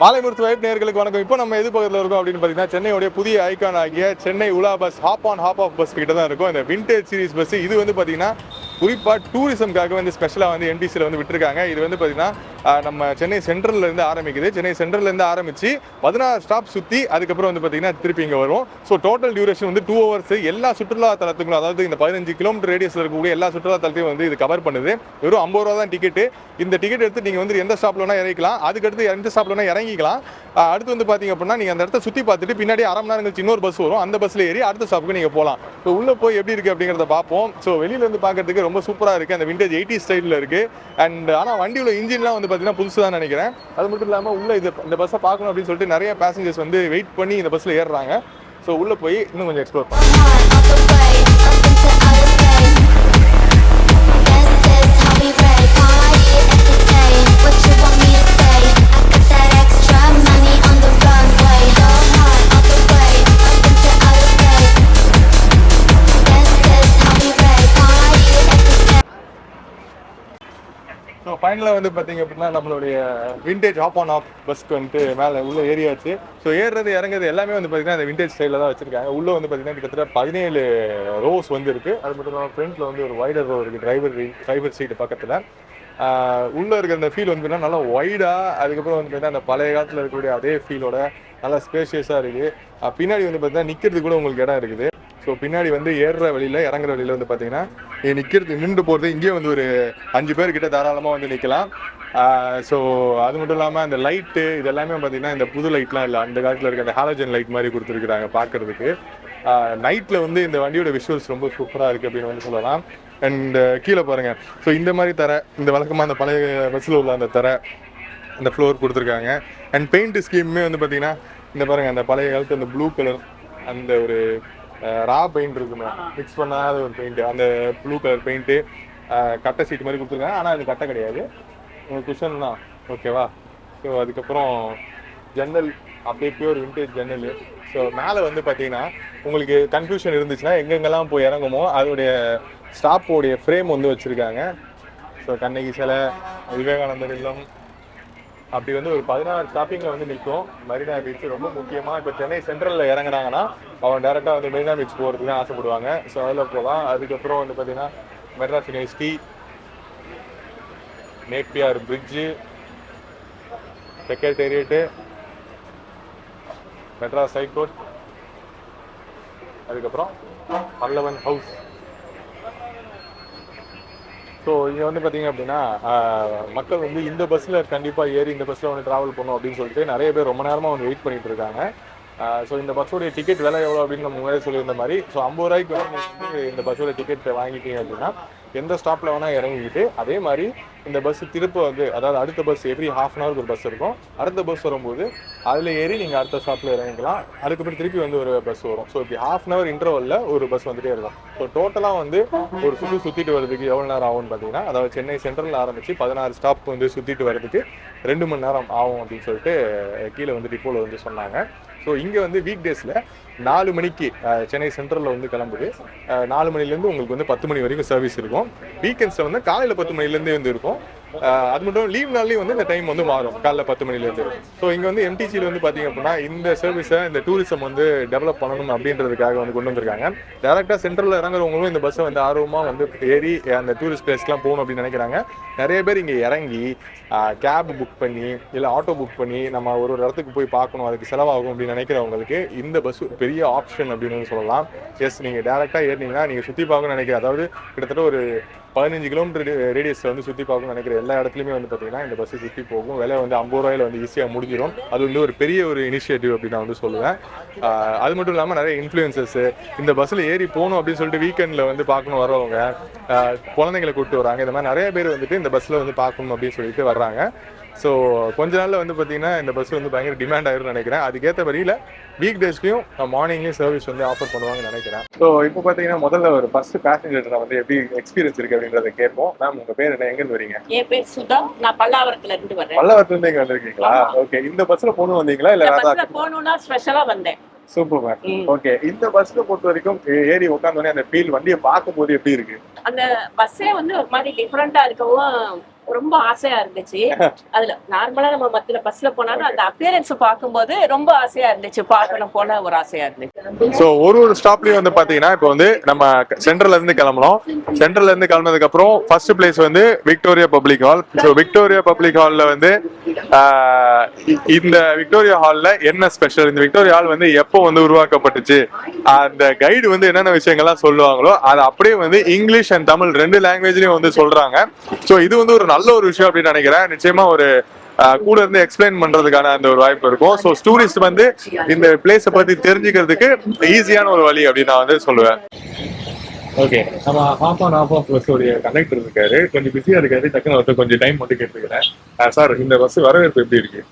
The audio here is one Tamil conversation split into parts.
மாலைமுர்த்து வைப் நேர்களுக்கு வணக்கம். இப்போ நம்ம எது பக்கத்தில் இருக்கோம் அப்படின்னு பார்த்தீங்கன்னா சென்னையோடைய புதிய ஐகான் ஆகிய சென்னை உலா bus hop on hop off bus கிட்ட தான் இருக்கும். இந்த விண்டேஜ் சீரிஸ் பஸ் இது வந்து பார்த்தீங்கன்னா குறிப்பாக டூரிசம்காக வந்து ஸ்பெஷலாக வந்து என்டிசியில் வந்து விட்டுருக்காங்க. இது வந்து பார்த்தீங்கன்னா நம்ம சென்னை சென்ட்ரல்ல இருந்து ஆரம்பிக்குது. சென்னை சென்ட்ரல்லேருந்து இருந்து பதினாறு ஸ்டாப் சுற்றி அதுக்கப்புறம் வந்து பார்த்தீங்கன்னா திருப்பி இங்கே வரும் ஸோ டோட்டல் டியூரேஷன் வந்து டூ ஹவர்ஸ் எல்லா சுற்றுலா தலத்துக்கும் அதாவது இந்த பதினஞ்சு கிலோமீட்டர் ரேடியஸில் இருக்கக்கூடிய எல்லா சுற்றுலா தலத்தையும் வந்து இது கவர் பண்ணுது. வெறும் ஐம்பது ரூபா தான் டிக்கெட்டு இந்த டிக்கெட் எடுத்து நீங்கள் வந்து எந்த ஸ்டாப்பில் வேணால் இறங்கிக்கலாம். அதுக்கடுத்து எந்த ஸ்டாப்பில் வேணால் இறங்கிக்கலாம். அடுத்து வந்து பார்த்தீங்க அப்படின்னா நீங்கள் அந்த இடத்த சுற்றி பார்த்துட்டு பின்னாடி அரை மணி நேரம் கழிச்சு இன்னொரு பஸ் வரும். அந்த பஸ்ஸில் ஏறி அடுத்த ஸ்டாப்புக்கு நீங்கள் போகலாம் ஸோ உள்ளே போய் எப்படி இருக்குது அப்படிங்கிறத பார்ப்போம். ஸோ வெளியிலேருந்து பார்க்குறதுக்கு பார்க்கறதுக்கு ரொம்ப சூப்பராக இருக்குது அந்த விண்டேஜ் எயிட்டி ஸ்டைலில் இருக்குது அண்ட் ஆனால் வண்டியோட இன்ஜின்லாம் வந்து பார்த்தீங்கன்னா புதுசு தான் நினைக்கிறேன். அது மட்டும் இல்லாமல் உள்ளே இது இந்த பஸ்ஸை பார்க்கணும் அப்படின்னு சொல்லிட்டு நிறைய பேசஞ்சர்ஸ் வந்து வெயிட் பண்ணி இந்த பஸ்ஸில் ஏறுறாங்க. ஸோ உள்ளே போய் இன்னும் கொஞ்சம் எக்ஸ்ப்ளோர் பண்ணுவோம் ஃபைனலாக வந்து பார்த்தீங்க அப்படின்னா நம்மளுடைய விண்டேஜ் ஆப் ஆன் ஆஃப் பஸ்க்கு வந்துட்டு மேலே உள்ள ஏரியாச்சு ஸோ ஏறுறது இறங்குறது எல்லாமே வந்து பார்த்தீங்கன்னா அந்த விண்டேஜ் ஸ்டைலில் தான் வச்சிருக்காங்க. உள்ளே வந்து பார்த்தீங்கன்னா கிட்டத்தட்ட பதினேழு ரோஸ் வந்து இருக்குது அது மட்டும் இல்லாமல் ஃப்ரண்ட்ல வந்து ஒரு வைடர் ரோ இருக்குது டிரைவர் டிரைவர் சீட்டு பக்கத்தில். உள்ளே இருக்கிற அந்த ஃபீல் வந்து பார்த்தீங்கன்னா நல்லா ஒய்டாக அதுக்கப்புறம் வந்து பார்த்தீங்கன்னா அந்த பழைய காலத்தில் இருக்கக்கூடிய அதே ஃபீலோட நல்லா ஸ்பேஷியஸாக இருக்குது பின்னாடி வந்து பார்த்தீங்கன்னா நிற்கிறது கூட உங்களுக்கு இடம் இருக்குது. ஸோ பின்னாடி வந்து ஏறுற வழியில் இறங்குற வழியில வந்து பார்த்தீங்கன்னா நீ நிற்கிறது நின்று போகிறது இங்கேயே வந்து ஒரு அஞ்சு பேர்கிட்ட தாராளமாக வந்து நிற்கலாம் ஸோ அது மட்டும் இல்லாமல் அந்த லைட்டு இதெல்லாமே பார்த்தீங்கன்னா இந்த புது லைட்லாம் இல்லை. அந்த காலத்தில் இருக்க அந்த ஹாலஜன் லைட் மாதிரி கொடுத்துருக்குறாங்க பார்க்கறதுக்கு நைட்டில் வந்து இந்த வண்டியோட விஷுவல்ஸ் ரொம்ப சூப்பராக இருக்குது அப்படின்னு வந்து சொல்லலாம். அண்ட் கீழே பாருங்க. ஸோ இந்த மாதிரி தர இந்த வழக்கமாக அந்த பழைய பஸ்ஸில் உள்ள அந்த தர அந்த ஃப்ளோர் கொடுத்துருக்காங்க. அண்ட் பெயிண்ட் ஸ்கீமுமே வந்து பார்த்தீங்கன்னா இந்த பாருங்க அந்த பழைய காலத்து அந்த ப்ளூ கலர் அந்த ஒரு ரா பெயிண்ட் இருக்குமே. மிக்ஸ் பண்ணாத ஒரு பெயிண்ட் அந்த ப்ளூ கலர் பெயிண்ட்டு கட்டை சீட் மாதிரி கொடுத்துருக்காங்க. ஆனால் அது கட்டை கிடையாது. குஷன் தான். ஓகேவா ஸோ அதுக்கப்புறம் ஜன்னல் அப்படியே பியூர் விண்டேஜ் ஜன்னல் ஸோ மேலே வந்து பார்த்தீங்கன்னா உங்களுக்கு கன்ஃபியூஷன் இருந்துச்சுன்னா எங்கெங்கெல்லாம் போய் இறங்குமோ அதோடைய ஸ்டாப்போடைய ஃப்ரேம் வந்து வச்சுருக்காங்க. ஸோ கண்ணகி சிலை விவேகானந்தர் இல்லம் அப்படி வந்து ஒரு பதினாறு ஸ்டாப்பிங்கில் வந்து நிற்கும். மெரினா பீச் ரொம்ப முக்கியமாக இப்போ சென்னை சென்ட்ரலில் இறங்குனாங்கன்னா அவன் டேரெக்டாக வந்து மெரினா பீச் போகிறதுக்கு தான் ஆசைப்படுவாங்க. ஸோ அதில் போகலாம் அதுக்கப்புறம் வந்து பார்த்தீங்கன்னா Madras university Napier bridge secretariat Madras high court அதுக்கப்புறம் பல்லவன் ஹவுஸ் ஸோ இங்கே வந்து பார்த்தீங்க அப்படின்னா மக்கள் வந்து இந்த பஸ்ஸில் கண்டிப்பாக ஏறி இந்த பஸ்ஸில் வந்து ட்ராவல் பண்ணணும் அப்படின்னு சொல்லிட்டு நிறைய பேர் ரொம்ப நேரமாக வந்து வெயிட் பண்ணிட்டு இருக்காங்க. ஸோ இந்த பஸ்ஸோடைய டிக்கெட் விலை எவ்வளோ அப்படின்னு நம்ம முன்னாடி சொல்லியிருந்த மாதிரி ஸோ ஐம்பது ரூபாய்க்கு நீங்கள் வந்து இந்த பஸ்ஸோட டிக்கெட் வாங்கிட்டீங்க அப்படின்னா எந்த ஸ்டாப்பில் வேணால் இறங்கிக்கிட்டு அதே மாதிரி இந்த பஸ் திருப்ப வந்து அதாவது அடுத்த பஸ் எவ்ரி ஹாஃப் அன் ஹவருக்கு ஒரு பஸ் இருக்கும். அடுத்த பஸ் வரும்போது அதில் ஏறி நீங்கள் அடுத்த ஸ்டாப்பில் இறங்கிக்கலாம். அதுக்கப்புறம் திருப்பி வந்து ஒரு பஸ் வரும். ஸோ இப்படி ஹாஃப் அன் ஹவர் இன்டர்வலில் ஒரு பஸ் வந்துட்டே இருக்கும். ஸோ டோட்டலாக வந்து ஒரு சுற்று சுற்றிட்டு வரதுக்கு எவ்வளோ நேரம் ஆகும்னு பார்த்தீங்கன்னா அதாவது சென்னை சென்ட்ரலில் ஆரம்பித்து பதினாறு ஸ்டாப் வந்து சுற்றிட்டு வரதுக்கு ரெண்டு மணி நேரம் ஆகும் அப்படின்னு சொல்லிட்டு கீழே வந்து டிப்போவில் வந்து சொன்னாங்க. ஸோ இங்கே வந்து வீக் டேஸில் நாலு மணிக்கு சென்னை சென்ட்ரலில் வந்து கிளம்புது. நாலு மணிலேருந்து உங்களுக்கு வந்து பத்து மணி வரைக்கும் சர்வீஸ் இருக்கும். வீக்கெண்ட்ஸில் வந்து காலையில் பத்து மணிலேருந்தே வந்து இருக்கும். அது மட்டும் லீவ் நாள்லேயும் வந்து இந்த டைம் வந்து மாறும். காலைல பத்து மணிலேருந்து. ஸோ இங்கே வந்து எம்டிசியில் வந்து பார்த்தீங்க அப்படின்னா இந்த சர்வீஸை இந்த டூரிசம் வந்து டெவலப் பண்ணணும் அப்படின்றதுக்காக வந்து கொண்டு வந்திருக்காங்க. டேரெக்டாக சென்ட்ரலில் இறங்குறவங்களும் இந்த பஸ்ஸை வந்து ஆர்வமாக வந்து ஏறி அந்த டூரிஸ்ட் பிளேஸ்க்குலாம் போகணும் அப்படின்னு நினைக்கிறாங்க. நிறைய பேர் இங்கே இறங்கி கேப் புக் பண்ணி இல்லை ஆட்டோ புக் பண்ணி நம்ம ஒரு ஒரு இடத்துக்கு போய் பார்க்கணும் அதுக்கு செலவாகும் அப்படின்னு நினைக்கிறவங்களுக்கு இந்த பஸ் பெரிய ஆப்ஷன் அப்படின்னு சொல்லலாம். எஸ் நீங்கள் டேரெக்டாக ஏறினீங்கன்னா நீங்கள் சுற்றி பார்க்கணும்னு நினைக்கிற அதாவது கிட்டத்தட்ட ஒரு பதினஞ்சு கிலோமீட்டர் ரேடியஸில் வந்து சுற்றி பார்க்கணும்னு நினைக்கிற எல்லா இடத்துலையுமே வந்து பார்த்தீங்கன்னா இந்த பஸ்ஸு சுற்றி போகும். விலை வந்து ஐம்பது ரூபாயில வந்து ஈஸியாக முடிஞ்சிடும் அது வந்து ஒரு பெரிய ஒரு இனிஷியேட்டிவ் அப்படின்னு நான் வந்து சொல்லுவேன். அது மட்டும் இல்லாமல் நிறைய இன்ஃப்ளூயன்சஸ் இந்த பஸ்ஸில் ஏறி போகணும் அப்படின்னு சொல்லிட்டு வீக்கெண்டில் வந்து பார்க்கணும் வரவங்க குழந்தைங்களை கூப்பிட்டு வராங்க இந்த மாதிரி நிறைய பேர் வந்துட்டு இந்த பஸ்ஸில் வந்து பார்க்கணும் அப்படின்னு சொல்லிட்டு வர்றாங்க. ஸோ கொஞ்ச நாள்ல வந்து பார்த்தீங்கன்னா இந்த பஸ் வந்து பயங்கர டிமாண்ட் ஆயிரும்னு நினைக்கிறேன். அதுக்கேற்ற வழியில் வீக் டேஸ்லையும் மார்னிங்லேயும் சர்வீஸ் வந்து ஆஃபர் பண்ணுவாங்கன்னு நினைக்கிறேன். ஸோ இப்போ பார்த்தீங்கன்னா முதல்ல ஒரு ஃபர்ஸ்ட் பேசஞ்சர் வந்து எப்படி எக்ஸ்பீரியன்ஸ் இருக்கு அப்படின்றத கேட்போம். மேம் உங்க பேர் என்ன? எங்கேருந்து வரீங்க? என் பேர் சுதா. நான் பல்லாவரத்துல இருந்து வர்றேன். பல்லவத்துல இருந்து இங்க வந்திருக்கீங்களா? ஓகே இந்த பஸ்ல போகணும் வந்தீங்களா? இல்ல போகணும்னா ஸ்பெஷலா வந்தேன். Super ma'am. ஓகே இந்த பஸ்ல பொறுத்த வரைக்கும் ஏறி உட்காந்தோடனே அந்த ஃபீல் வண்டியை பார்க்கும்போது எப்படி இருக்கு? அந்த பஸ்ஸே வந்து ஒரு மாதிரி டிஃப்ரெண்டா இருக்கவும் ரொம்ப ஆசையா இருந்துச்சு. அதுல நார்மலா நம்ம மத்தியில பஸ்ல போனாலும் அந்த அப்பியரன்ஸ் பார்க்கும்போது ரொம்ப ஆசையா இருந்துச்சு. பார்க்கணும் போல ஒரு ஆசையா இருந்துச்சு. ஸோ ஒரு ஒரு ஸ்டாப்லயும் வந்து பாத்தீங்கன்னா இப்போ வந்து நம்ம சென்ட்ரல்ல இருந்து கிளம்பணும் சென்ட்ரல்ல இருந்து கிளம்புனதுக்கு அப்புறம் ஃபர்ஸ்ட் பிளேஸ் வந்து Victoria public hall so Victoria public ஹால்ல வந்து இந்த விக்டோரியா ஹால்ல என்ன ஸ்பெஷல் இந்த விக்டோரியா ஹால் வந்து எப்போ வந்து உருவாக்கப்பட்டுச்சு? அந்த கைடு வந்து என்னென்ன விஷயங்கள்லாம் சொல்லுவாங்களோ அது அப்படியே வந்து இங்கிலீஷ் அண்ட் தமிழ் ரெண்டு லாங்குவேஜ்லயும் வந்து சொல்றாங்க. ஸோ இது வந்து ஒரு நல்ல ஒரு விஷயம் அப்படின்னு நினைக்கிறேன். நிச்சயமா ஒரு கூட இருந்து எக்ஸ்பிளைன் பண்றதுக்கான அந்த ஒரு வாய்ப்பு இருக்கும். ஸோ டூரிஸ்ட் வந்து இந்த பிளேஸை பத்தி தெரிஞ்சுக்கிறதுக்கு ஈஸியான ஒரு வழி அப்படின்னு நான் வந்து சொல்லுவேன். ஓகே நம்ம ஹாஃப் அண்ட் ஹாஃப் ஆஃப் பஸ்ஸோடைய கண்டக்டர் இருக்காரு. கொஞ்சம் பிஸியா இருக்காரு. டக்குன்னு ஒருத்தர் கொஞ்சம் டைம் மட்டும் கேட்டுக்கிறேன். சார் இந்த பஸ் வரவேற்பு எப்படி இருக்கு?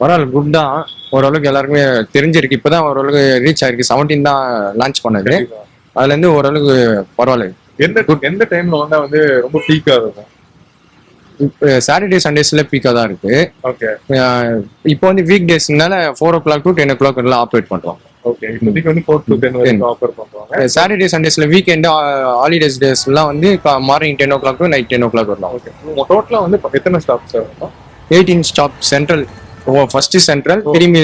பரவாயில்ல குட் தான். ஓரளவுக்கு எல்லாருக்குமே தெரிஞ்சிருக்கு. இப்பதான் ஓரளவுக்கு ரீச் ஆயிருக்கு. செவன்டீன் தான் லான்ச் பண்ணது. அதுல இருந்து ஓரளவுக்கு பரவாயில்ல. எந்த எந்த டைம்ல வந்தா வந்து ரொம்ப பீக்கா இருக்கும்? சாட்டர்டே சண்டேஸ்ல பீக்கா தான் இருக்கு. ஓகே இப்போ வந்து week டேஸ்னால four o'clock to ten o'clock எல்லாம் ஆப்ரேட் பண்றோம் ஓகே இப்போதைக்கு வந்து ஃபோர் டு டென் ஆஃபர் பண்றாங்க சாட்டர்டே சண்டேஸ்ல வீக்கெண்ட் ஹாலிடேஸ் டேஸ்லாம் வந்து morning ten o'clock to night ten o'clock வரலாம் ஓகே டோட்டலா வந்து எத்தனை ஸ்டாப் சார் இருக்கும் eighteen stop central first central திரும்பி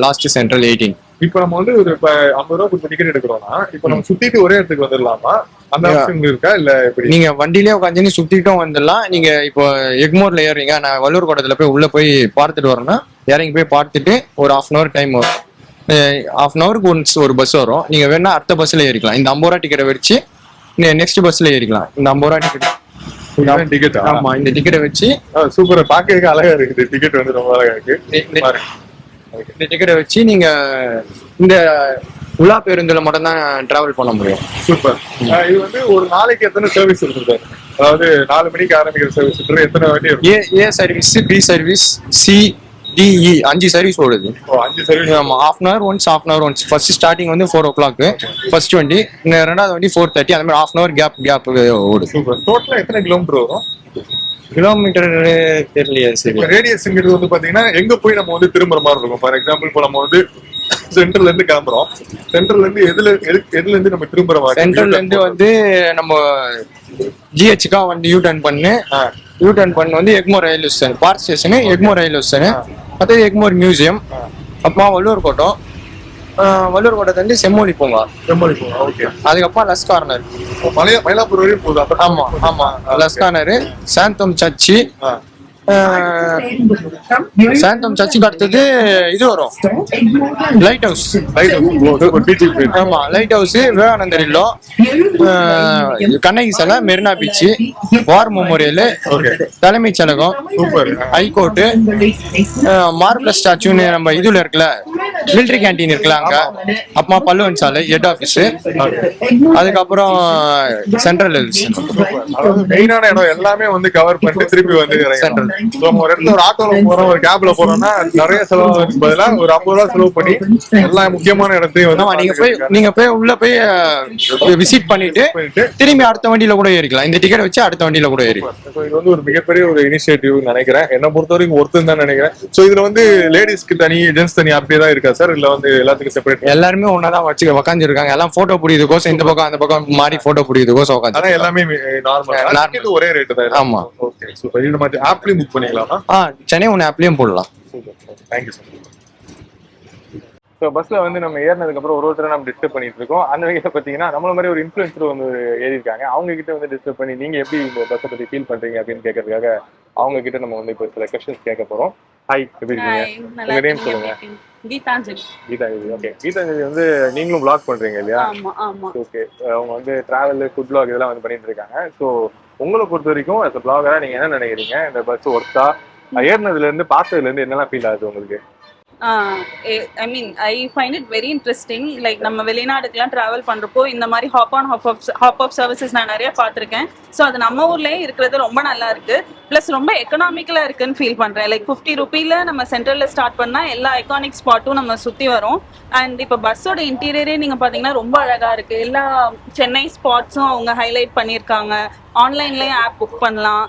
லாஸ்ட் சென்ட்ரல் எயிட்டீன் இப்போ நம்ம வந்து ஒரு இப்ப ஐம்பது ரூபா கொடுத்து டிக்கெட் எடுக்கிறோம்னா இப்போ நம்ம சுத்திட்டு ஒரே இடத்துக்கு வந்துடலாமா? அந்த ஆப்ஷன் இருக்கா? இல்ல எப்படி? நீங்க வண்டியிலே உட்காந்து சுத்திட்டும் வந்துடலாம். நீங்க இப்போ எக்மோர்ல ஏறுறீங்க. நான் வள்ளூர் கோட்டத்துல போய் உள்ள போய் பார்த்துட்டு வரேன்னா இறங்கி போய் பார்த்துட்டு ஒரு ஹாஃப் அன் ஹவர் டைம் வரும். ஹாஃப் அன் ஹவருக்கு ஒன்ஸ் ஒரு பஸ் வரும். நீங்க வேணா அடுத்த பஸ்ல ஏறிக்கலாம். இந்த ஐம்பது ரூபா டிக்கெட்டை வச்சு நெக்ஸ்ட் பஸ்ல ஏறிக்கலாம். இந்த ஐம்பது ரூபா டிக்கெட் டிக்கெட் ஆமா இந்த டிக்கெட்டை வச்சு சூப்பர். பாக்க அழகா இருக்குது. டிக்கெட் வந்து ரொம்ப அழகா இருக்கு. இந்த- டிக்கெட்டை வச்சு நீங்க இந்த உலா பேருந்துல மட்டும் தான் டிராவல் பண்ண முடியும். சூப்பர் இது வந்து ஒரு நாளைக்கு எத்தனை சர்வீஸ் இருக்குது? அதாவது நாலு மணிக்கு ஆரம்பிக்கிற சர்வீஸ் எத்தனை வாட்டி A A service B service C D E அஞ்சு சர்வீஸ் ஓடுது. ஓ, அஞ்சு சர்வீஸ் ஆமா half an hour once half an hour once first starting வந்து ஃபோர் ஓ கிளாக் ஃபர்ஸ்ட் வண்டி ரெண்டாவது வண்டி ஃபோர் தேர்ட்டி அந்த மாதிரி half an hour gap gap ஓடுது. சூப்பர் டோட்டலா எத்தனை கிலோமீட்டர் வரும்? கிலோமீட்டர் தெரியலையே சரி. ரேடியஸ்ங்கிறது வந்து பாத்தீங்கன்னா எங்க போய் நம்ம வந்து திரும்புற மாதிரி இருக்கும். ஃபார் எக்ஸாம்பிள் இப்போ நம்ம வந்து சென்ட்ரல்ல இருந்து கிளம்புறோம். சென்ட்ரல்ல இருந்து எதுல எது- எதுல இருந்து நம்ம திரும்புற மாதிரி சென்ட்ரல்ல இருந்து வந்து நம்ம ஜிஹெச்க்கா வந்து யூ டர்ன் பண்ணு. யூ டர்ன் பண்ணு வந்து Egmore railway station park station Egmore railway station அடுத்தது எக்மோர் மியூசியம் அப்புறமா வள்ளூர் கோட்டம். வள்ளூர் வந்து செம்மொழி பூங்கா. செம்மொழி போகும் ஓகே அதுக்கப்புறம் லஸ் கார்னர் மலையா மயிலாப்பூர் வரையும் போகுது? அப்ப ஆமா. ஆமா லஸ் கார்னர் சாந்தம் சர்ச்சு. சாந்தம் சர்ச்சுக்கு அடுத்தது இது வரும். லைட் ஹவுஸ் பீச்சுக்கு போயிருக்கு ஆமா லைட் ஹவுஸ் விவேகானந்தர் இல்லம் கண்ணகி சிலை Marina beach war memorial okay தலைமைச் செயலகம் சூப்பர் ஹைகோர்ட்டு மார்பிள் ஸ்டாச்சுன்னு நம்ம இதுல இருக்குல்ல. மிலிட்டரி கேண்டீன் இருக்குல்ல அங்க அப்புறமா பல்லுவன் சாலை ஹெட் ஆஃபீஸ் அதுக்கப்புறம் சென்ட்ரல் மெயினான இடம் எல்லாமே வந்து கவர் பண்ணிட்டு திருப்பி வந்து நம்ம ஒரு இடத்துல ஒரு ஆட்டோல போறோம் ஒரு கேப்ல போறோம்னா நிறைய செலவு பதிலா ஒரு ஐம்பது ரூபா செலவு பண்ணி எல்லா முக்கியமான இடத்தையும் வந்து நீங்க போய் நீங்க போய் உள்ள போய் விசிட் பண்ணிட்டு திரும்பி அடுத்த வண்டியில கூட ஏறிக்கலாம். இந்த டிக்கெட் வச்சு அடுத்த வண்டியில கூட ஏறிக்கலாம் இது வந்து ஒரு மிகப்பெரிய ஒரு இனிஷியேட்டிவ் நினைக்கிறேன். என்ன பொறுத்த வரைக்கும் ஒருத்தன் தான் நினைக்கிறேன். சோ இதுல வந்து லேடிஸ்க்கு தனி ஜென்ஸ் தனி அப்படியே தான் இருக்கா சார்? இல்ல வந்து எல்லாத்துக்கும் செப்பரேட் எல்லாருமே ஒன்னாதான் வச்சு உக்காந்துருக்காங்க. எல்லாம் போட்டோ பிடிக்கிறதுக்கோசம் இந்த பக்கம் அந்த பக்கம் மாறி போட்டோ பிடிக்கிறதுக்கோசம் உட்காந்து எல்லாமே நார்மல் Normal. ஒரே ரேட்டு தான் ஆமா. ஓகே சூப்பர் இது மாதிரி ஆப்லயும் புக் பண்ணிக்கலாமா? ஆ சென்னை ஒன்று ஆப்லயும் போடலாம். தேங்க்யூ சார் ஸோ பஸ்ல வந்து நம்ம ஏறினதுக்கு அப்புறம் ஒரு ஒருத்தரை நம்ம டிஸ்டர்ப் பண்ணிட்டு இருக்கோம். அந்த வகையில பாத்தீங்கன்னா நம்மள மாதிரி ஒரு இன்ஃபுளுசர் வந்து ஏறி இருக்காங்க அவங்க கிட்ட வந்து டிஸ்டர்ப் பண்ணி நீங்க எப்படி இந்த பஸ்ஸை பத்தி ஃபீல் பண்றீங்க அப்படின்னு கேட்கறதுக்காக அவங்க கிட்ட நம்ம வந்து இப்போ சில கொஸ்டின்ஸ் கேட்க போறோம். ஹாய் எப்படி இருக்கீங்க? உங்க நேம் சொல்லுங்க. கீதாஞ்சலி. கீதாஞ்சலி ஓகே கீதாஞ்சலி வந்து நீங்களும் vlog பண்றீங்க இல்லையா? ஓகே அவங்க வந்து டிராவல் ஃபுட் vlog இதெல்லாம் வந்து பண்ணிட்டு இருக்காங்க. ஸோ உங்களை பொறுத்த வரைக்கும் a vlogger நீங்க என்ன நினைக்கிறீங்க? இந்த பஸ் ஒர்த்தா ஏறினதுல இருந்து பார்த்ததுல இருந்து என்னெல்லாம் ஃபீல் ஆகுது உங்களுக்கு? I mean I find it very interesting like நம்ம வெளிநாடுக்கெல்லாம் ட்ராவல் பண்ணுறப்போ இந்த மாதிரி hop on hop off hop off services நான் நிறைய பார்த்துருக்கேன். ஸோ அது நம்ம ஊர்லேயே இருக்கிறது ரொம்ப நல்லா இருக்கு. ப்ளஸ் ரொம்ப எக்கனாமிக்கலாக இருக்குன்னு ஃபீல் பண்ணுறேன் லைக் ஃபிஃப்டி ருபீல நம்ம சென்ட்ரலில் ஸ்டார்ட் பண்ணால் எல்லா ஐகானிக் ஸ்பாட்டும் நம்ம சுற்றி வரும். அண்ட் இப்போ பஸ்ஸோட இன்டீரியரே நீங்கள் பார்த்தீங்கன்னா ரொம்ப அழகாக இருக்குது எல்லா சென்னை ஸ்பாட்ஸும் அவங்க ஹைலைட் பண்ணியிருக்காங்க. ஆன்லைன்லேயும் ஆப் புக் பண்ணலாம்.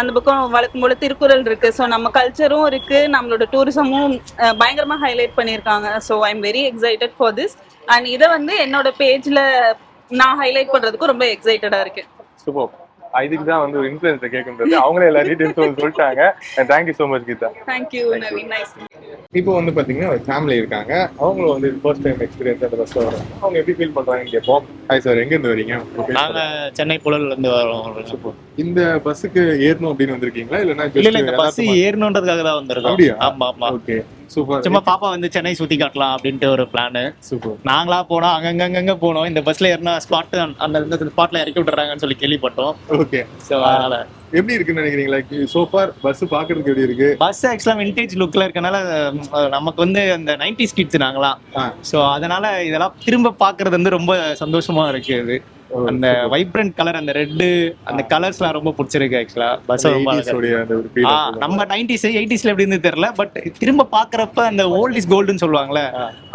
அந்த பக்கம் வழக்கம் போல திருக்குறள் இருக்கு. ஸோ நம்ம கல்ச்சரும் இருக்கு. நம்மளோட டூரிசமும் பயங்கரமாக ஹைலைட் பண்ணியிருக்காங்க. So I am very excited for this and இதை வந்து என்னோட பேஜில் நான் ஹைலைட் பண்ணுறதுக்கு ரொம்ப எக்ஸைட்டடாக இருக்கேன் சூப்பர் இதுக்கு தான் வந்து ஒரு இன்ஃபுளுன்ஸை கேட்கறது அவங்களே எல்லா வந்து சொல்லிட்டாங்க. Thank you so much Geetha thank you Naveen nice இப்போ வந்து பாத்தீங்கன்னா ஒரு ஃபேமிலி இருக்காங்க. அவங்களும் வந்து ஃபர்ஸ்ட் டைம் எக்ஸ்பீரியன்ஸ் அந்த பஸ்ல வராங்க அவங்க எப்படி ஃபீல் பண்றாங்கன்னு கேட்போம் ஹாய் சார் எங்க இருந்து வரீங்க? நாங்க. சென்னை புழல்ல இருந்து வரோம். இந்த பஸ்ஸுக்கு ஏறணும் அப்படின்னு வந்திருக்கீங்களா? இல்லைன்னா இல்ல இந்த பஸ் ஏறணுன்றதுக்காக தான் வந்திருக்கோம். அப்படியா? ஆமா ஆமா. Okay super. சும்மா பாப்பா வந்து சென்னை சுத்தி காட்டலாம் அப்படின்ட்டு ஒரு பிளான் சூப்பர். நாங்களா போனோம். அங்கங்க அங்கங்க போனோம். இந்த பஸ்ல ஏறினா ஸ்பாட் அந்த ஸ்பாட்ல இறக்கி விட்டுறாங்கன்னு சொல்லி கேள்விப்பட்டோம். ஓகே ஸோ அதனால எப்படி இருக்குன்னு நினைக்கிறீங்களா சோஃபார் பஸ் பாக்குறதுக்கு எப்படி இருக்கு? பஸ் ஆக்சுவலா விண்டேஜ் லுக்ல இருக்கனால நமக்கு வந்து அந்த நைன்டி கிட்ஸ் நாங்களாம். ஸோ அதனால இதெல்லாம் திரும்ப பாக்குறது வந்து ரொம்ப சந்தோஷமா இருக்கு அந்த வைப்ரண்ட் கலர் அந்த ரெட்டு அந்த கலர்ஸ்லாம் ரொம்ப பிடிச்சிருக்கு ஆக்சுவலா பஸ் ரொம்ப. நம்ம நைன்டிஸ் எயிட்டிஸ்ல எப்படி இருந்து தெரியல பட் திரும்ப பாக்குறப்ப அந்த ஓல்ட் இஸ் கோல்டுன்னு சொல்லுவாங்கல்ல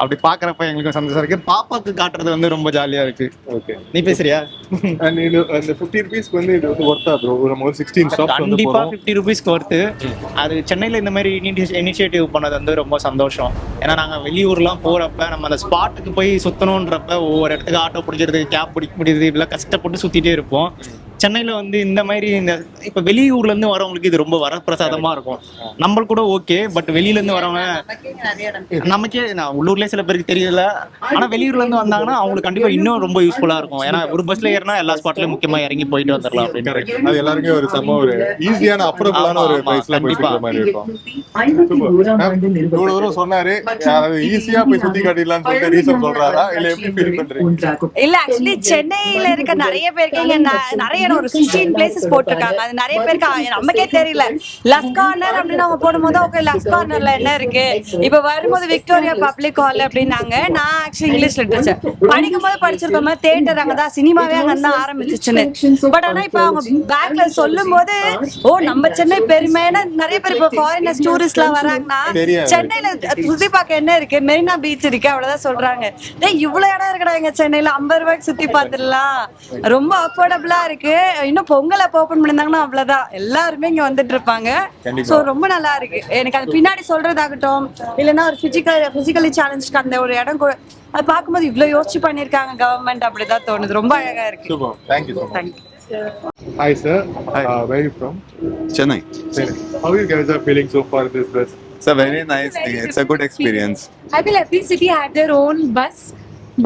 அப்படி பாக்குறப்ப எங்களுக்கு சந்தோஷம் இருக்கு. பாப்பாக்கு காட்டுறது வந்து ரொம்ப ஜாலியா இருக்கு. ஓகே. நீ பேசுறியா? இது அந்த ஃபிஃப்டி ருபீஸ்க்கு வந்து இது வந்து ஒர்த்தா ப்ரோ நம்ம ஒரு சிக்ஸ்டீன் வந்து கண்டிப்பா ஃபிஃப்டி ருபீஸ்க்கு ஒர்த்து அது சென்னையில இந்த மாதிரி இனிஷியேட்டிவ் பண்ணது வந்து ரொம்ப சந்தோஷம். ஏன்னா நாங்க வெளியூர்லாம் போறப்ப நம்ம அந்த ஸ்பாட்டுக்கு போய் சுத்தணுன்றப்ப ஒவ்வொரு இடத்துக்கு ஆட்டோ பிடிக்கிறது கேப் பிடிக்க முடியுது. இப்படிலாம் கஷ்டப்பட்டு சுத்திட்டே இருப்போம். சென்னையில வந்து இந்த மாதிரி இந்த இப்ப வெளியூர்ல இருந்து வரவங்களுக்கு இது ரொம்ப வரப்பிரசாதமா இருக்கும். நம்மளுக்கு கூட ஓகே பட் வெளியில இருந்து வரவங்க நமக்கே நான் உள்ளூர்லயே சில பேருக்கு தெரியல. ஆனா வெளியூர்ல இருந்து வந்தாங்கன்னா அவங்களுக்கு கண்டிப்பா இன்னும் ரொம்ப யூஸ்ஃபுல்லா இருக்கும். ஏன்னா ஒரு பஸ்ல ஏறினா எல்லா ஸ்பாட்லயும் முக்கியமா இறங்கி போயிட்டு வந்துடலாம் அப்படின்னு. அது எல்லாருக்குமே ஒரு செம்ம ஒரு ஈஸியான அஃபோர்டபுளான ஒரு பிரைஸ்ல போய் கண்டிப்பா. சுத்துற மாதிரி இருக்கும். இவ்வளவு தூரம் சொன்னாரு. ஈஸியா போய் சுத்தி காட்டிடலாம்னு சொல்லிட்டு ரீசன் சொல்றாரா? இல்ல எப்படி ஃபீல் பண்றீங்க? இல்ல ஆக்சுவலி சென்னையில இருக்க நிறைய பேருக்கு இங்க நிறைய இடம் ஒரு சிக்ஸ்டீன் பிளேசஸ் போட்டிருக்காங்க. அது நிறைய பேருக்கு நமக்கே தெரியல. லஸ் கார்னர் அப்படின்னு அவங்க போடும்போது ஓகே லஸ் கார்னர்ல என்ன இருக்கு? இப்ப வரும்போது விக்டோரியா பப்ளிக் ஹால் அப்படின்னாங்க. நான் ஆக்சுவலி இங்கிலீஷ் லிட்டரேச்சர் படிக்கும் போது படிச்சிருக்க மாதிரி தேட்டர் அங்கதான் சினிமாவே அங்க தான் ஆரம்பிச்சிச்சுன்னு. பட் ஆனா இப்ப அவங்க பேக்ல சொல்லும் போது ஓ நம்ம சென்னை பெருமையான நிறைய பேர் இப்ப ஃபாரினர்ஸ் டூரிஸ்ட் எல்லாம் வராங்கன்னா. சென்னையில சுத்தி பார்க்க என்ன இருக்கு? மெரினா பீச் இருக்கு அவ்வளவுதான் சொல்றாங்க. டேய் இவ்வளவு இடம் இருக்குடா எங்க சென்னையில. ஐம்பது ரூபாய்க்கு சுத்தி பார்த்துடலாம். ரொம்ப அஃபோர்டபுளா இருக்கு. இன்னும் பொங்கல் அப்ப ஓபன் பண்ணிருந்தாங்கன்னா அவ்வளவுதான். எல்லாருமே இங்க வந்துட்டு இருப்பாங்க. சோ ரொம்ப நல்லா இருக்கு. எனக்கு அது பின்னாடி சொல்றதாகட்டும் இல்லைன்னா ஒரு பிசிக்கல் பிசிக்கலி சேலஞ்சுக்கு அந்த ஒரு இடம் கூட அது பார்க்கும்போது இவ்வளவு யோசிச்சு பண்ணிருக்காங்க கவர்மெண்ட் அப்படிதான் தோணுது. ரொம்ப அழகா இருக்கு. Super thank you so much thank you hi sir very from Chennai. How you guys are feeling so far this bus? It's a very nice thing. It's a good experience. I feel every city had their own bus,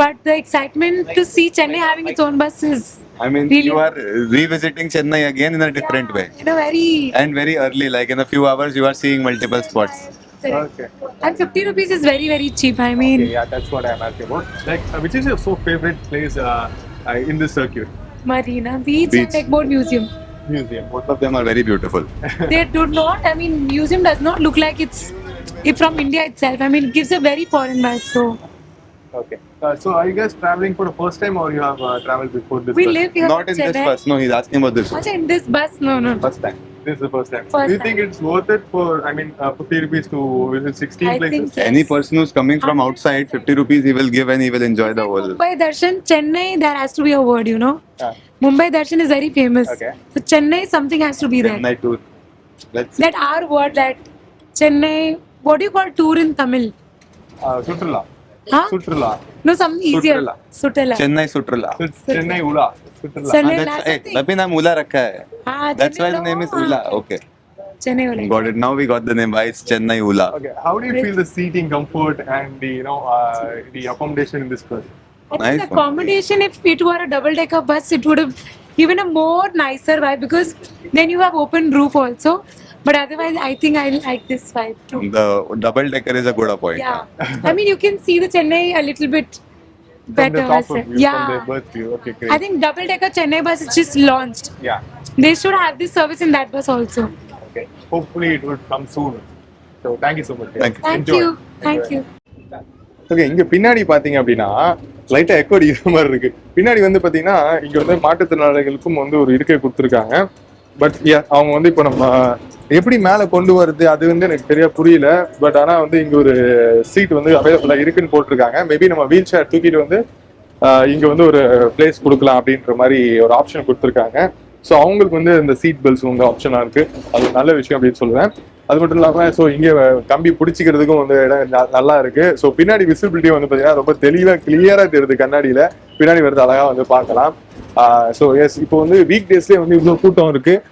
but the excitement to see Chennai having its own bus is I mean, Really? you are revisiting Chennai again in a different way. in a very. And very early, like in a few hours, you are seeing multiple spots. Okay. And 50 rupees is very, very cheap. I mean, Okay, yeah, that's what I'm asking about. Like, uh, which is your so favorite place uh, uh, in this circuit? Marina Beach, Beach. and Egmont Museum. Museum. Both of them are very beautiful. They do not, I mean, museum does not look like it's it from India itself. I mean, it gives a very foreign vibe. So, Okay. Uh, so are you guys traveling for the first time or you have uh, traveled before this we bus? live here Not in in this bus. No, he's asking about this. one. Acha, in this bus, no, no. First time. This is the first time. First Do you time. think it's worth it for, I mean, uh, 50 rupees to visit 16 I places? think yes. Any person who's coming from outside, 50 rupees he will give and he will enjoy the whole. Mumbai Darshan, Chennai, there has to be a word, you know. Yeah. Mumbai Darshan is very famous. Okay. So Chennai, something has to be there. Chennai tour. Let's That our word, that Chennai, what do you call tour in Tamil? Uh, Sutrala. சுற்றுலா No, something easier. Sutrala. Sutala. Chennai सुट्रला Chennai Ula सुट्रला Chennai last thing. अभी नाम उला रखा है Ah, that's why the name is Ula Chennai Ola. Got it now we got the name why it's Chennai Ula Okay, how do you feel the seating comfort and the you know uh, the accommodation in this bus? Nice the accommodation, if it were a double decker bus, it would have even a more nicer vibe because then you have open roof also. But otherwise, I think I like this vibe too. The double decker is a good appointment. Yeah. I mean, you can see the Chennai a little bit From better. the top as of yeah. from the birth view. Okay, great. I think double decker Chennai bus is just launched. yeah. They should have this service in that bus also. Okay. Hopefully it will come soon. So thank you so much. Thank you. Thank Enjoy. you. Thank Enjoy. you. Okay இங்க பின்னாடி பாத்தீங்க அப்படின்னா லைட்டா எக்கோ அடிக்கிற மாதிரி இருக்கு பின்னாடி வந்து பாத்தீங்கன்னா இங்க வந்து மாற்றுத்திறனாளிகளுக்கும் வந்து ஒரு இருக்கை கொடுத்துருக்காங்க பட் அவங்க வந்து இப்போ நம்ம எப்படி மேல கொண்டு வருது அது வந்து எனக்கு சரியா புரியல. பட் ஆனா வந்து இங்க ஒரு சீட் வந்து அவைலபிளா இருக்குன்னு போட்டிருக்காங்க. மேபி நம்ம வீல் சேர் தூக்கிட்டு வந்து இங்கே இங்க வந்து ஒரு பிளேஸ் கொடுக்கலாம் அப்படின்ற மாதிரி ஒரு ஆப்ஷன் கொடுத்துருக்காங்க. ஸோ அவங்களுக்கு வந்து இந்த சீட் பெல்ட்ஸ் வந்து ஆப்ஷனாக இருக்கு. அது நல்ல விஷயம் அப்படின்னு சொல்லுவேன். அது மட்டும் இல்லாமல் ஸோ இங்கே கம்பி பிடிச்சிக்கிறதுக்கும் வந்து இடம் ந- நல்லா இருக்கு. ஸோ பின்னாடி விசிபிலிட்டி வந்து பார்த்தீங்கன்னா ரொம்ப தெளிவாக கிளியராக தெரியுது கண்ணாடியில். பின்னாடி வருது அழகாக வந்து பார்க்கலாம். ஸோ எஸ் இப்போ வந்து வீக் டேஸ்லேயே வந்து இவ்வளோ கூட்டம் இருக்குது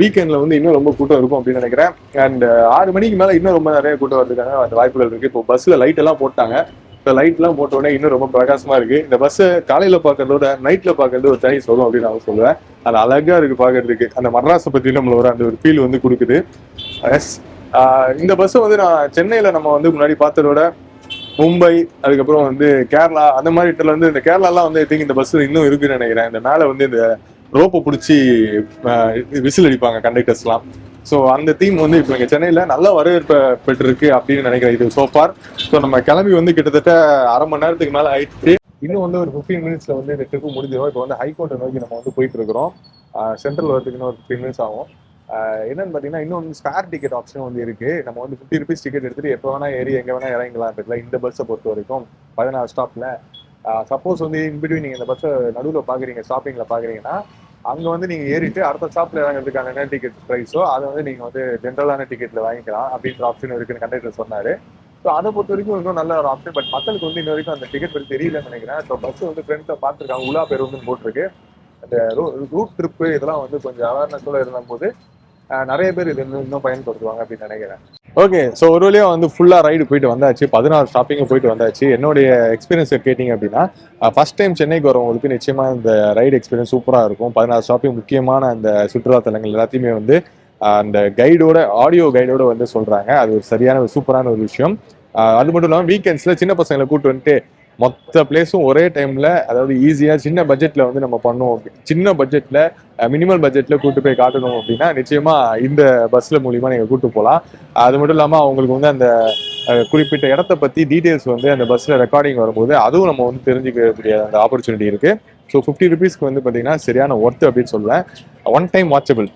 வீக்கெண்டில் வந்து இன்னும் ரொம்ப கூட்டம் இருக்கும் அப்படின்னு நினைக்கிறேன். அண்ட் ஆறு மணிக்கு மேலே இன்னும் ரொம்ப நிறைய கூட்டம் வந்திருக்காங்க அந்த வாய்ப்புகள் இருக்கு. இப்போ பஸ்ஸில் லைட் எல்லாம் போட்டாங்க. இப்போ லைட்லாம் போட்ட உடனே இன்னும் ரொம்ப பிரகாசமா இருக்கு. இந்த பஸ்ஸை காலையில பார்க்கறதோட நைட்ல பார்க்கறது ஒரு தனி சொல்லும் அப்படின்னு நான் சொல்லுவேன். அது அழகா இருக்கு பார்க்கறதுக்கு. அந்த மட்ராஸை பத்தி நம்மள ஒரு அந்த ஒரு ஃபீல் வந்து கொடுக்குது. எஸ் இந்த பஸ்ஸை வந்து நான் சென்னையில நம்ம வந்து முன்னாடி பார்த்ததோட மும்பை அதுக்கப்புறம் வந்து கேரளா அந்த மாதிரி இடத்துல வந்து இந்த கேரளாலாம் வந்து ஐ திங்க் இந்த பஸ் இன்னும் இருக்குன்னு நினைக்கிறேன். இந்த மேலே வந்து இந்த ரோப்பை பிடிச்சி விசில் அடிப்பாங்க கண்டக்டர்ஸ்லாம் ஸோ அந்த தீம் வந்து இப்போ இங்கே சென்னையில் நல்ல வரவேற்பு பெற்றிருக்கு அப்படின்னு நினைக்கிறேன் இது சோஃபார் ஸோ நம்ம கிளம்பி வந்து கிட்டத்தட்ட அரை மணி நேரத்துக்கு மேலே ஆயிடுச்சு. இன்னும் வந்து ஒரு ஃபிஃப்டீன் மினிட்ஸில் வந்து இந்த ட்ரிப்பு முடிஞ்சிடும் இப்போ வந்து ஹைகோர்ட்டை நோக்கி நம்ம வந்து போயிட்டு இருக்கிறோம். சென்ட்ரல் வரதுக்கு இன்னும் ஒரு ஃபிஃப்டீன் மினிட்ஸ் ஆகும். என்னன்னு பார்த்தீங்கன்னா இன்னும் வந்து ஸ்பேர் டிக்கெட் ஆப்ஷன் வந்து இருக்கு. நம்ம வந்து ஃபிஃப்டி ருபீஸ் டிக்கெட் எடுத்துட்டு எப்போ வேணா ஏறி எங்கே வேணா இறங்கலாம் இருக்குல்ல இந்த பஸ்ஸை பொறுத்த வரைக்கும் பதினாறு ஸ்டாப்ல சப்போஸ் வந்து இன்பிட்வீன் நீங்கள் இந்த பஸ்ஸை நடுவில் பார்க்குறீங்க ஸ்டாப்பிங்கில் பார்க்குறீங்கன்னா அங்க வந்து நீங்க ஏறிட்டு அடுத்த ஸ்டாப்ல இறங்குறதுக்கான என்ன டிக்கெட் ப்ரைஸோ அதை வந்து நீங்க வந்து ஜென்ரலான டிக்கெட்ல வாங்கிக்கலாம் அப்படின்ற ஆப்ஷன் இருக்குன்னு கண்டக்டர் சொன்னாரு. ஸோ அதை பொறுத்த வரைக்கும் இன்னும் நல்ல ஒரு ஆப்ஷன் பட் மக்களுக்கு வந்து இன்ன வரைக்கும் அந்த டிக்கெட் பற்றி தெரியலன்னு நினைக்கிறேன். ஸோ பஸ் வந்து ஃப்ரெண்ட்ஸை பார்த்துருக்காங்க. உலா பேர் வந்து போட்டிருக்கு. அந்த ரூட் ட்ரிப்பு இதெல்லாம் வந்து கொஞ்சம் அவேர்னஸோட இருந்த போது நிறைய பேர் இது இன்னும் பயன்படுத்துவாங்க அப்படின்னு நினைக்கிறேன். ஓகே ஸோ ஒரு வழியாக வந்து ஃபுல்லாக ரைடு போயிட்டு வந்தாச்சு பதினாறு ஷாப்பிங்கும் போயிட்டு வந்தாச்சு. என்னுடைய எக்ஸ்பீரியன்ஸை கேட்டிங்க அப்படின்னா ஃபர்ஸ்ட் டைம் சென்னைக்கு வரவங்களுக்கு நிச்சயமாக இந்த ரைடு எக்ஸ்பீரியன்ஸ் சூப்பராக இருக்கும். பதினாறு ஷாப்பிங் முக்கியமான அந்த சுற்றுலாத்தலங்கள் எல்லாத்தையுமே வந்து அந்த கைடோட ஆடியோ கைடோட வந்து சொல்கிறாங்க அது ஒரு சரியான ஒரு சூப்பரான ஒரு விஷயம். அது மட்டும் இல்லாமல் வீக்கெண்ட்ஸில் சின்ன பசங்களை கூப்பிட்டு வந்துட்டு மொத்த பிளேஸும் ஒரே டைம்ல அதாவது ஈஸியா சின்ன பட்ஜெட்ல வந்து நம்ம பண்ணுவோம் சின்ன பட்ஜெட்ல மினிமல் பட்ஜெட்ல கூட்டு போய் காட்டணும் அப்படின்னா நிச்சயமா இந்த பஸ்ல மூலியமா நீங்க கூட்டு போகலாம் அது மட்டும் இல்லாம அவங்களுக்கு வந்து அந்த குறிப்பிட்ட இடத்த பத்தி டீடைல்ஸ் வந்து அந்த பஸ்ல ரெக்கார்டிங் வரும்போது அதுவும் நம்ம வந்து தெரிஞ்சுக்கக்கூடிய அந்த ஆப்பர்ச்சுனிட்டி இருக்கு. ஸோ ஃபிஃப்டி ருபீஸ்க்கு வந்து பார்த்தீங்கன்னா சரியான ஒர்த்து அப்படின்னு சொல்லுவேன். One time watchable